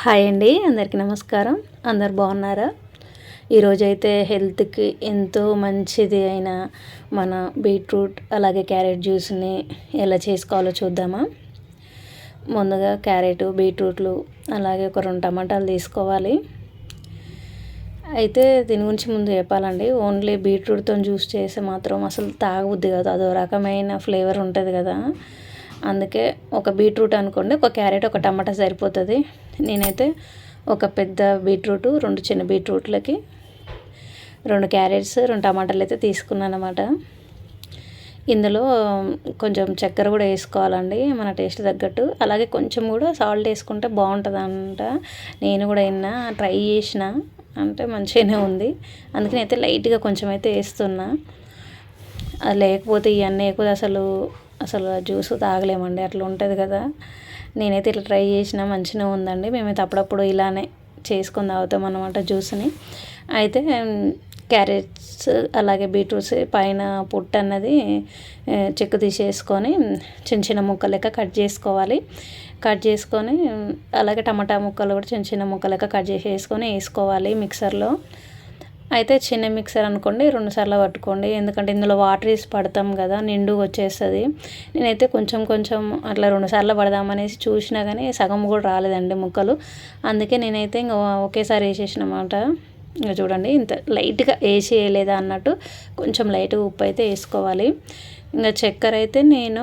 Hi అండి అందరికీ నమస్కారం. అందరు బాగున్నారా? ఈరోజైతే హెల్త్కి ఎంతో మంచిది అయిన మన బీట్రూట్ అలాగే క్యారెట్ జ్యూస్ని ఎలా చేసుకోవాలో చూద్దామా? ముందుగా క్యారెట్ బీట్రూట్లు అలాగే ఒక రెండు టమాటాలు తీసుకోవాలి. అయితే దీని గురించి ముందు చెప్పాలండి ఓన్లీ బీట్రూట్తో జ్యూస్ చేస్తే మాత్రం అసలు తాగబుద్ది కదా. అదో రకమైన ఫ్లేవర్ ఉంటుంది కదా. అందుకే ఒక బీట్రూట్ అనుకోండి ఒక క్యారెట్ ఒక టమాటా సరిపోతుంది. నేనైతే ఒక పెద్ద బీట్రూట్ రెండు చిన్న బీట్రూట్లకి రెండు క్యారెట్స్ రెండు టమాటాలు అయితే తీసుకున్నాను అనమాట ఇందులో కొంచెం చక్కెర కూడా వేసుకోవాలండి మన టేస్ట్ తగ్గట్టు. అలాగే కొంచెం కూడా సాల్ట్ వేసుకుంటే బాగుంటుందంట. నేను కూడా విన్నా ట్రై చేసిన అంటే మంచిగానే ఉంది. అందుకని అయితే లైట్గా కొంచెం అయితే వేస్తున్నా. అది లేకపోతే ఇవన్నీ ఎక్కువ అసలు అసలు జ్యూస్ తాగలేమండి అట్లా ఉంటుంది కదా. నేనైతే ఇట్లా ట్రై చేసినా మంచిగా ఉందండి. మేమైతే అప్పుడప్పుడు ఇలానే చేసుకొని తాగుతాం అనమాట జ్యూస్ని. అయితే క్యారెట్స్ అలాగే బీట్రూట్స్ పైన పుట్టు అన్నది చెక్కు తీసేసుకొని చిన్న చిన్న ముక్కలు లెక్క కట్ చేసుకోవాలి. కట్ చేసుకొని అలాగే టమాటా ముక్కలు కూడా చిన్న చిన్న ముక్కలు లెక్క కట్ చేసేసుకొని వేసుకోవాలి మిక్సర్లో. అయితే చిన్న మిక్సర్ అనుకోండి రెండుసార్లు పట్టుకోండి. ఎందుకంటే ఇందులో వాటర్ వేసి పడతాం కదా నిండు వచ్చేస్తుంది. నేనైతే కొంచెం కొంచెం అట్లా రెండుసార్లు పడదామనేసి చూసినా కానీ సగం కూడా రాలేదండి ముక్కలు. అందుకే నేనైతే ఇంకా ఒకేసారి వేసేసినమాట ఇంకా చూడండి ఇంత లైట్గా వేసి వేయలేదా అన్నట్టు కొంచెం లైట్గా ఉప్పు అయితే వేసుకోవాలి. ఇంకా చక్కెర అయితే నేను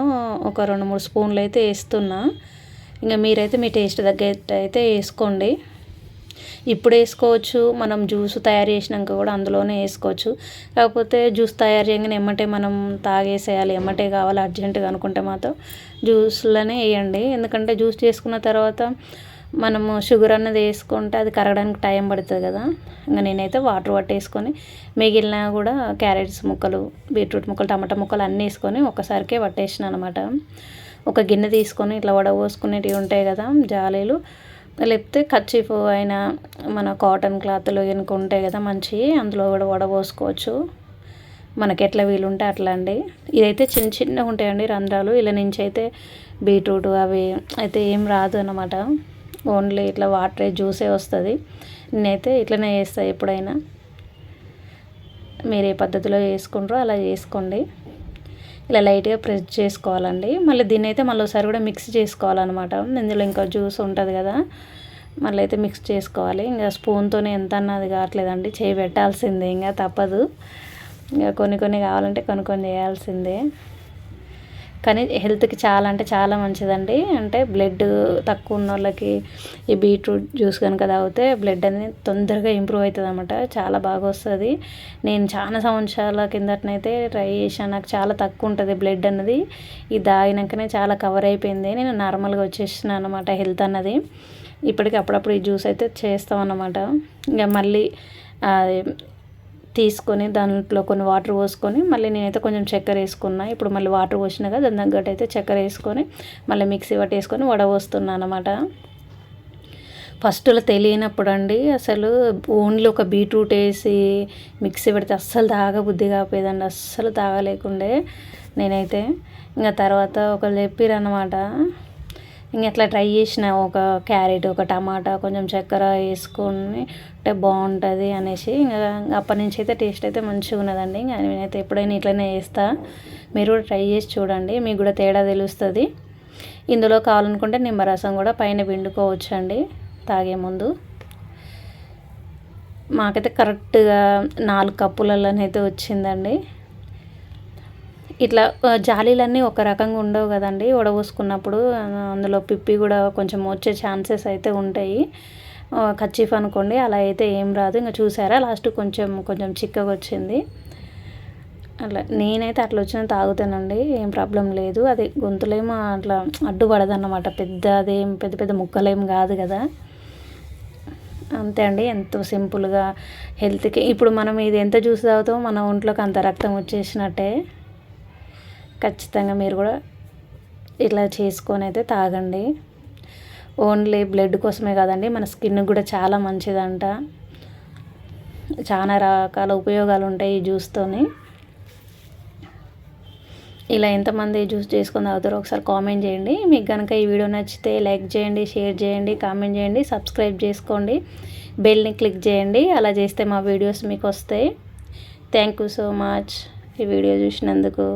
ఒక రెండు మూడు స్పూన్లు అయితే వేస్తున్నా. ఇంకా మీరైతే మీ టేస్ట్ తగ్గట్టు అయితే వేసుకోండి. ఇప్పుడు వేసుకోవచ్చు మనం జ్యూస్ తయారు చేసినాక కూడా అందులోనే వేసుకోవచ్చు. కాకపోతే జ్యూస్ తయారు చేయగానే ఎమ్మటే మనం తాగేసేయాలి ఎమ్మటే కావాలి అర్జెంటుగా అనుకుంటే మాత్రం జ్యూస్లోనే వేయండి. ఎందుకంటే జ్యూస్ చేసుకున్న తర్వాత మనము షుగర్ అన్నది వేసుకుంటే అది కరగడానికి టైం పడుతుంది కదా. ఇంకా నేనైతే వాటర్ పట్టేసుకొని మిగిలిన కూడా క్యారెట్స్ ముక్కలు బీట్రూట్ ముక్కలు టమాటా ముక్కలు అన్నీ వేసుకొని ఒకసారికే పట్టేసిన అనమాట. ఒక గిన్నె తీసుకొని ఇట్లా వడపోసుకునేటివి ఉంటాయి కదా జాలీలు. లేకపోతే కర్చీఫ్ అయినా మన కాటన్ క్లాత్లు కనుక ఉంటాయి కదా మంచి అందులో కూడా వడబోసుకోవచ్చు మనకి ఎట్లా వీలుంటే అట్లా అండి. ఇదైతే చిన్న చిన్నగా ఉంటాయండి రంధ్రాలు. ఇలా నుంచి అయితే బీట్రూట్ అవి అయితే ఏం రాదు అనమాట ఓన్లీ ఇట్లా వాటర్ జ్యూసే వస్తుంది. నేనైతే ఇట్లనే చేస్తాను ఎప్పుడైనా. మీరు ఏ పద్ధతిలో చేసుకుంటారో అలా చేసుకోండి. ఇలా లైట్గా ప్రెస్ చేసుకోవాలండి. మళ్ళీ దీన్ని అయితే మళ్ళీ ఒకసారి కూడా మిక్స్ చేసుకోవాలన్నమాట. ఇందులో ఇంకా జ్యూస్ ఉంటుంది కదా మళ్ళీ అయితే మిక్స్ చేసుకోవాలి. ఇంకా స్పూన్తోనే ఎంత అన్నది కావట్లేదండి. చేయి పెట్టాల్సిందే ఇంకా తప్పదు. ఇంకా కొన్ని కొన్ని కావాలంటే కొన్ని కొన్ని చేయాల్సిందే. కానీ హెల్త్కి చాలా అంటే చాలా మంచిదండి. అంటే బ్లడ్ తక్కువ ఉన్న వాళ్ళకి ఈ బీట్రూట్ జ్యూస్ కనుక తాగితే బ్లడ్ అనేది తొందరగా ఇంప్రూవ్ అవుతుంది అనమాట చాలా బాగా వస్తుంది. నేను చాలా సంవత్సరాల కిందటనైతే ట్రై చేశాను నాకు చాలా తక్కువ ఉంటుంది బ్లడ్ అన్నది. ఇది తాగినాకనే చాలా కవర్ అయిపోయింది. నేను నార్మల్గా వచ్చేసినా అనమాట హెల్త్ అన్నది. ఇప్పటికి అప్పుడప్పుడు ఈ జ్యూస్ అయితే చేస్తాం అన్నమాట ఇంకా మళ్ళీ తీసుకొని దాంట్లో కొన్ని వాటర్ పోసుకొని మళ్ళీ నేనైతే కొంచెం చక్కెర వేసుకున్నా. ఇప్పుడు మళ్ళీ వాటర్ పోసినా కదా దాని తగ్గట్టు అయితే చక్కెర వేసుకొని మళ్ళీ మిక్సీ పట్టేసుకొని వడవస్తున్నాను అనమాట ఫస్ట్లో తెలియనప్పుడు అండి అసలు ఓన్లీ ఒక బీట్రూట్ వేసి మిక్సీ పెడితే అస్సలు తాగబుద్ధి కాపోయేదండి అస్సలు తాగలేకుండే నేనైతే. ఇంకా తర్వాత ఒకళ్ళు చెప్పారనమాట ఇంక అట్లా ట్రై చేసిన ఒక క్యారెట్ ఒక టమాటా కొంచెం చక్కెర వేసుకొని అంటే బాగుంటుంది అనేసి ఇంకా అప్పటి నుంచి అయితే టేస్ట్ అయితే మంచిగా ఉన్నదండి. ఇంకా నేనైతే ఎప్పుడైనా ఇట్లనే వేస్తా మీరు కూడా ట్రై చేసి చూడండి మీకు కూడా తేడా తెలుస్తుంది. ఇందులో కావాలనుకుంటే నిమ్మరసం కూడా పైన పిండుకోవచ్చు అండి తాగే ముందు. మాకైతే కరెక్ట్గా నాలుగు కప్పులలోనైతే వచ్చిందండి. ఇట్లా జాలీలన్నీ ఒక రకంగా ఉండవు కదండి వడబోసుకున్నప్పుడు అందులో పిప్పి కూడా కొంచెం వచ్చే ఛాన్సెస్ అయితే ఉంటాయి. కచ్చిఫ్ అనుకోండి అలా అయితే ఏం రాదు. ఇంకా చూసారా లాస్ట్ కొంచెం కొంచెం చిక్కగా వచ్చింది. అట్లా నేనైతే అట్లా వచ్చిన తాగుతానండి ఏం ప్రాబ్లం లేదు. అది గొంతులేమో అట్లా అడ్డుపడదన్నమాట. పెద్ద అదేం పెద్ద పెద్ద ముక్కలేం కాదు కదా. అంతే అండి ఎంతో సింపుల్గా హెల్త్కి. ఇప్పుడు మనం ఇది ఎంత జ్యూస్ తాగుతామో మన ఒంట్లోకి అంత రక్తం వచ్చేసినట్టే. ఖచ్చితంగా మీరు కూడా ఇలా చేసుకొని అయితే తాగండి. ఓన్లీ బ్లడ్ కోసమే కాదండి మన స్కిన్ కూడా చాలా మంచిదంట. చాలా రకాల ఉపయోగాలు ఉంటాయి ఈ జ్యూస్తోని ఇలా ఎంతమంది జ్యూస్ చేసుకుని తాగుతారో ఒకసారి కామెంట్ చేయండి. మీకు కనుక ఈ వీడియో నచ్చితే లైక్ చేయండి షేర్ చేయండి కామెంట్ చేయండి సబ్స్క్రైబ్ చేసుకోండి. బెల్ని క్లిక్ చేయండి అలా చేస్తే మా వీడియోస్ మీకు వస్తాయి. థ్యాంక్ యూ సో మచ్ ఈ వీడియో చూసినందుకు.